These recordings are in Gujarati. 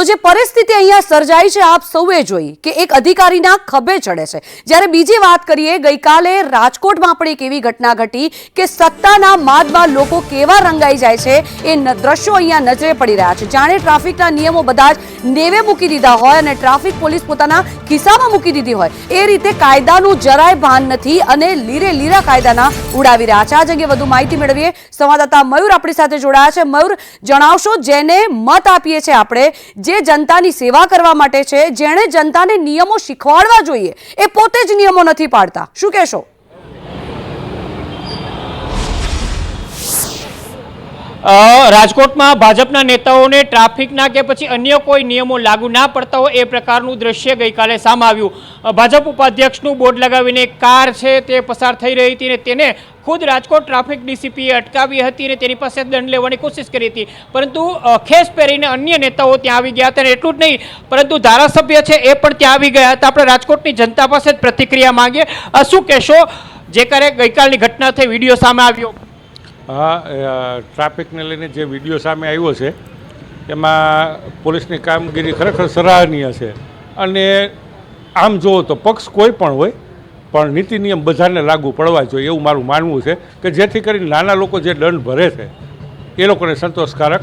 તો જે પરિસ્થિતિ અહીંયા સર્જાઈ છે, આપ સૌએ જોઈ કે એક અધિકારીના ખભે ચડે છે. જ્યારે બીજી વાત કરીએ, ગઈકાલે રાજકોટમાં પણ એક એવી ઘટના ઘટી કે સત્તાના માદમાં લોકો કેવા રંગાઈ જાય છે, એ દ્રશ્યો અહીંયા નજરે પડી રહ્યા છે. જાણે ટ્રાફિકના નિયમો બધા જ નેવે મૂકી દીધા હોય અને ટ્રાફિક પોલીસ પોતાના ખિસ્સામાં મૂકી દીધી હોય. એ રીતે કાયદાનું જરાય ભાન નથી અને લીરે લીરા કાયદાના ઉડાવી રહ્યા છે. આ જગ્યાએ વધુ માહિતી મેળવીએ. સંવાદદાતા મયુર આપણી સાથે જોડાયા છે. મયુર, જણાવશો જેને મત આપીએ છીએ આપણે જે જનતાની સેવા કરવા માટે છે, જેણે જનતાને નિયમો શીખવાડવા જોઈએ, એ પોતે જ નિયમો નથી પાડતા. શું કહેશો? રાજકોટમાં ભાજપના નેતાઓને ટ્રાફિકના કે પછી અન્ય કોઈ નિયમો લાગુ ના પડતા હોય એ પ્રકારનું દ્રશ્ય ગઈકાલે સામે આવ્યું. ભાજપ ઉપાધ્યક્ષનું બોર્ડ લગાવીને કાર છે તે પસાર થઈ રહી હતી ને તેને ખુદ રાજકોટ ટ્રાફિક ડીસીપીએ અટકાવી હતી અને તેની પાસે દંડ લેવાની કોશિશ કરી હતી. પરંતુ ખેસ પહેરીને અન્ય નેતાઓ ત્યાં આવી ગયા હતા અને એટલું જ નહીં, પરંતુ ધારાસભ્ય છે એ પણ ત્યાં આવી ગયા હતા. આપણે રાજકોટની જનતા પાસે જ પ્રતિક્રિયા માંગીએ. શું કહેશો? જે ક્યારે ગઈકાલની ઘટના થઈ, વીડિયો સામે આવ્યો. હા ટ્રાફિકને લઈને જે વીડિયો સામે આવ્યો છે, એમાં પોલીસની કામગીરી ખરેખર સરાહનીય છે. અને આમ જુઓ તો પક્ષ કોઈ પણ હોય, પણ નીતિ નિયમ બધાને લાગુ પડવા જોઈએ એવું મારું માનવું છે કે જેથી કરીને નાના લોકો જે દંડ ભરે છે, એ લોકોને સંતોષકારક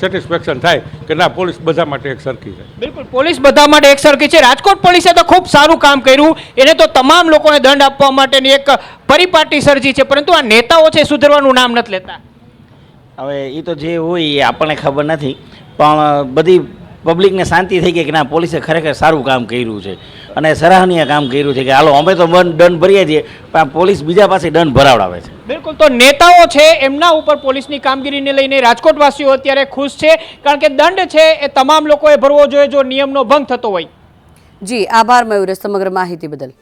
સેટિસ્ફેક્શન થાય કે ના પોલીસ બધા માટે એક સરખી છે. બિલકુલ પોલીસ બધા માટે એક સરખી છે. રાજકોટ પોલીસે તો ખૂબ સારું કામ કર્યું. એને તો તમામ લોકોને દંડ આપવા માટેની એક પરિપાટી સર્જી છે. પરંતુ આ નેતાઓ છે સુધરવાનું નામ નથી લેતા. હવે એ તો જે હોય એ આપણને ખબર નથી. પણ બધી પબ્લિકને શાંતિ થઈ ગઈ કે ના પોલીસે ખરેખર સારું કામ કર્યું છે. અને સરાહનીય કામ કર્યું છે કે હાલો અમે તો મન દંડ ભરીએ છીએ પણ આ પોલીસ બીજા પાસે દંડ ભરાવડાવે છે. બિલકુલ તો નેતાઓ છે એમના ઉપર પોલીસની કામગીરીને લઈને રાજકોટવાસીઓ અત્યારે ખુશ છે કારણ કે દંડ છે એ તમામ લોકોએ ભરવો જોઈએ જો નિયમનો ભંગ થતો હોય. જી આભાર મયુર સમગ્ર માહિતી બદલ.